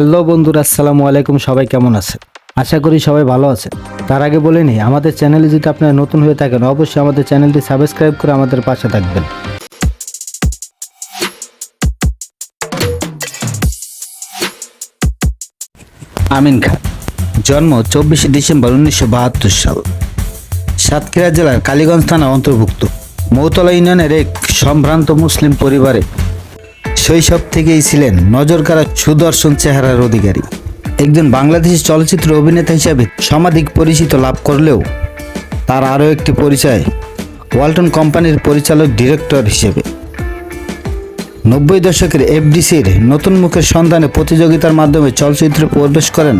Hello বন্ধুরা, আসসালামু আলাইকুম, সবাই কেমন আছে আশা করি সবাই ভালো আছে তার আগে বলে নিই, আমাদের চ্যানেলে যদি আপনারা নতুন হয়ে থাকেন, অবশ্যই আমাদের চ্যানেলটি সাবস্ক্রাইব করে আমাদের পাশে থাকবেন। আমিন খান, জন্ম চব্বিশে ডিসেম্বর উনিশশো বাহাত্তর সাল, সাতক্ষীরা জেলার কালীগঞ্জ থানা অন্তর্ভুক্ত। মৌতলা ইউনিয়নের এক সম্ভ্রান্ত মুসলিম পরিবারে শৈশব থেকেই ছিলেন নজরকাড়া সুদর্শন চেহারার অধিকারী। একজন বাংলাদেশি চলচ্চিত্র অভিনেতা হিসাবে সমাধিক পরিচিত লাভ করলেও তার আরও একটি পরিচয় ওয়ালটন কোম্পানির পরিচালক ডিরেক্টর হিসেবে। নব্বই দশকের এফডিসির নতুন মুখের সন্ধানে প্রতিযোগিতার মাধ্যমে চলচ্চিত্রে প্রবেশ করেন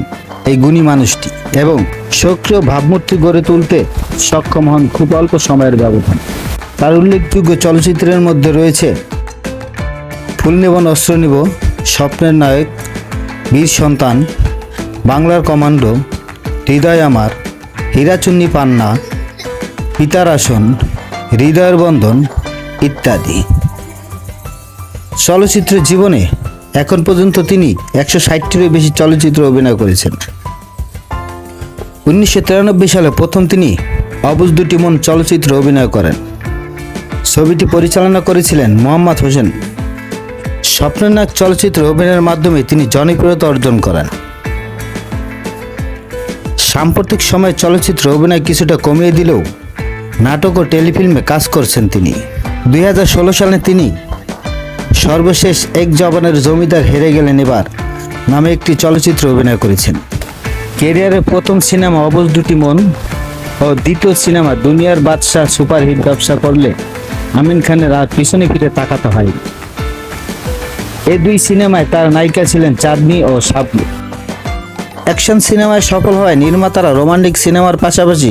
এই গুণী মানুষটি এবং সক্রিয় ভাবমূর্তি গড়ে তুলতে সক্ষম হন খুব অল্প সময়ের ব্যবধান। তার উল্লেখযোগ্য চলচ্চিত্রের মধ্যে রয়েছে ফুল নেব অস্ত্র নিব, স্বপ্নের নায়ক, বীর সন্তান, বাংলার কমান্ডো, হৃদয় আমার, হীরাচুন্নি পান্না, পিতার আসন, হৃদয়ের বন্ধন ইত্যাদি। চলচ্চিত্র জীবনে এখন পর্যন্ত তিনি একশো ষাটটিরও বেশি চলচ্চিত্র অভিনয় করেছেন। উনিশশো তিরানব্বই সালে প্রথম তিনি অবুজ দুটি মন চলচ্চিত্র অভিনয় করেন। ছবিটি পরিচালনা করেছিলেন মোহাম্মদ হোসেন। স্বপ্নের নায়ক চলচ্চিত্র অভিনয়ের মাধ্যমে তিনি জনপ্রিয়তা অর্জন করেন। সাম্প্রতিক সময়ে চলচ্চিত্র অভিনয় কিছুটা কমিয়ে দিলেও নাটক ও টেলিফিল্মে কাজ করছেন তিনি। দুই হাজার ষোলো সালে তিনি সর্বশেষ এক জবানের জমিদার হেরে গেলেন এবার নামে একটি চলচ্চিত্র অভিনয় করেছেন। কেরিয়ারের প্রথম সিনেমা অবজ দুটি মন ও দ্বিতীয় সিনেমা দুনিয়ার বাদশাহ সুপারহিট ব্যবসা করলে আমিন খানের আর পিছনে ফিরে তাকাতে হয় এই দুই সিনেমায় তার নায়িকা ছিলেন চাঁদনি ও শাবনু অ্যাকশন সিনেমায় সফল হয় নির্মাতারা রোমান্টিক সিনেমার পাশাপাশি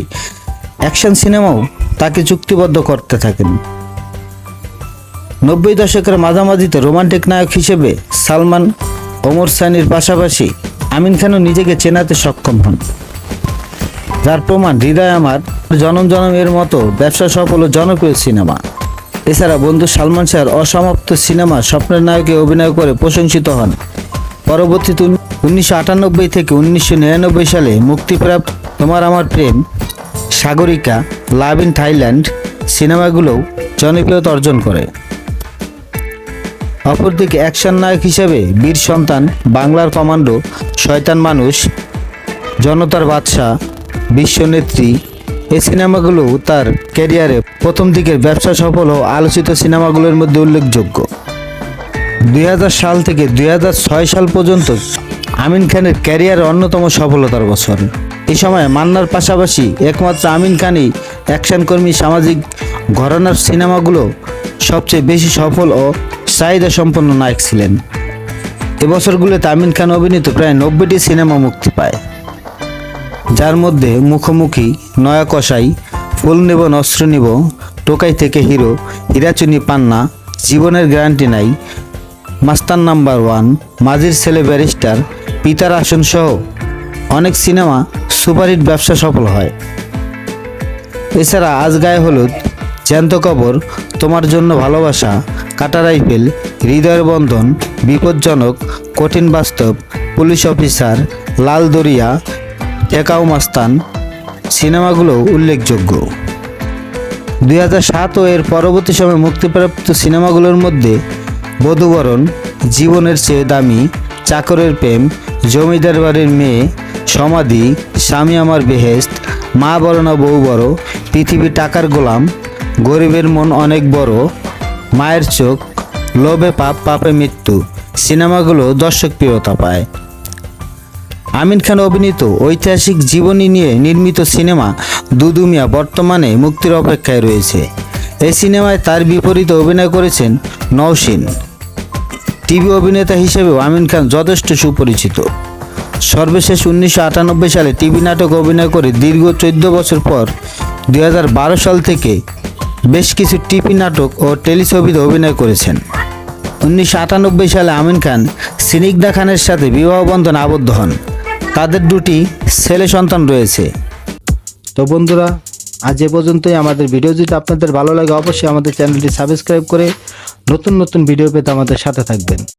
অ্যাকশন সিনেমাও তাকে চুক্তিবদ্ধ করতে থাকেন। নব্বই দশকের মাঝামাঝিতে রোমান্টিক নায়ক হিসেবে সালমান ওমর সানির পাশাপাশি আমিন খানও নিজেকে চেনাতে সক্ষম হন। যার প্রমাণ হৃদয় আমার, জনম জনমের মতো ব্যবসা সফল ও জনপ্রিয় সিনেমা। এছাড়া বন্ধু সালমান শাহর অসমাপ্ত সিনেমা স্বপ্নের নায়কে অভিনয় করে প্রশংসিত হন। পরবর্তীতে উনিশশো আটানব্বই থেকে উনিশশো নিরানব্বই সালে মুক্তিপ্রাপ্ত তোমার আমার প্রেম, সাগরিকা, লাভ ইন থাইল্যান্ড সিনেমাগুলোও জনপ্রিয়তা অর্জন করে। অপরদিকে অ্যাকশন নায়ক হিসেবে বীর সন্তান, বাংলার কমান্ডো, শয়তান মানুষ, জনতার বাদশাহ, বিশ্বনেত্রী এই সিনেমাগুলো তার ক্যারিয়ারে প্রথম দিকের ব্যবসা সফল ও আলোচিত সিনেমাগুলোর মধ্যে উল্লেখযোগ্য। দুই হাজার সাল থেকে দুই হাজার ছয় সাল পর্যন্ত আমিন খানের ক্যারিয়ারের অন্যতম সফলতার বছর। এই সময় মান্নার পাশাপাশি একমাত্র আমিন খানই অ্যাকশন কর্মী, সামাজিক ঘরানার সিনেমাগুলো সবচেয়ে বেশি সফল ও চাহিদা সম্পন্ন নায়ক ছিলেন। এবছরগুলোতে আমিন খান অভিনীত প্রায় নব্বইটি সিনেমা মুক্তি পায়। যার মধ্যে মুখোমুখি, নয়া কষাই ফুল নেব অস্ত্র নিব, টোকাই থেকে হিরো হিরাচুনি পান্না, জীবনের গ্যারান্টি নাই, মাস্তান নাম্বার ওয়ান, মাঝির ছেলে ব্যারিস্টার, পিতার আসন সহ অনেক সিনেমা সুপারহিট ব্যবসা সফল হয়। এছাড়া আজ গায়ে হলুদ, জ্যান্ত কবর, তোমার জন্য ভালোবাসা, কাটা রাইফেল, হৃদয়ের বন্ধন, বিপজ্জনক, কঠিন বাস্তব, পুলিশ অফিসার, লাল দরিয়া টেকাও মাস্তান সিনেমাগুলো উল্লেখযোগ্য। দুই সাত ও এর পরবর্তী সময়ে মুক্তিপ্রাপ্ত সিনেমাগুলোর মধ্যে বধুবরণ, জীবনের চেয়ে দামি, চাকরের প্রেম, জমিদার বাড়ির মেয়ে, সমাধি, স্বামী আমার বেহেস্ত, মা বড় না বউ বড়, পৃথিবী টাকার গোলাম, গরিবের মন অনেক বড়, মায়ের চোখ, লোভে পাপ, পাপে মৃত্যু, সিনেমাগুলো দর্শক প্রিয়তা পায়। আমিন খান অভিনীত ঐতিহাসিক জীবনী নিয়ে নির্মিত সিনেমা দুদুমিয়া বর্তমানে মুক্তির অপেক্ষায় রয়েছে। এই সিনেমায় তার বিপরীতে অভিনয় করেছেন নওশিন। টিভি অভিনেতা হিসেবেও আমিন খান যথেষ্ট সুপরিচিত। সর্বশেষ উনিশশো আটানব্বই সালে টিভি নাটক অভিনয় করে দীর্ঘ চোদ্দ বছর পর দু হাজার বারো সাল থেকে বেশ কিছু টিভি নাটক ও টেলিছবিতে অভিনয় করেছেন। উনিশশো আটানব্বই সালে আমিন খান সিনিকদা খানের সাথে বিবাহবন্ধন আবদ্ধ হন। তাদের দুটি ছেলে সন্তান রয়েছে। তো বন্ধুরা, আজ এ পর্যন্তই আমাদের ভিডিও। যদি আপনাদের ভালো লাগে, অবশ্যই আমাদের চ্যানেলটি সাবস্ক্রাইব করে নতুন নতুন ভিডিও পেতে আমাদের সাথে থাকবেন।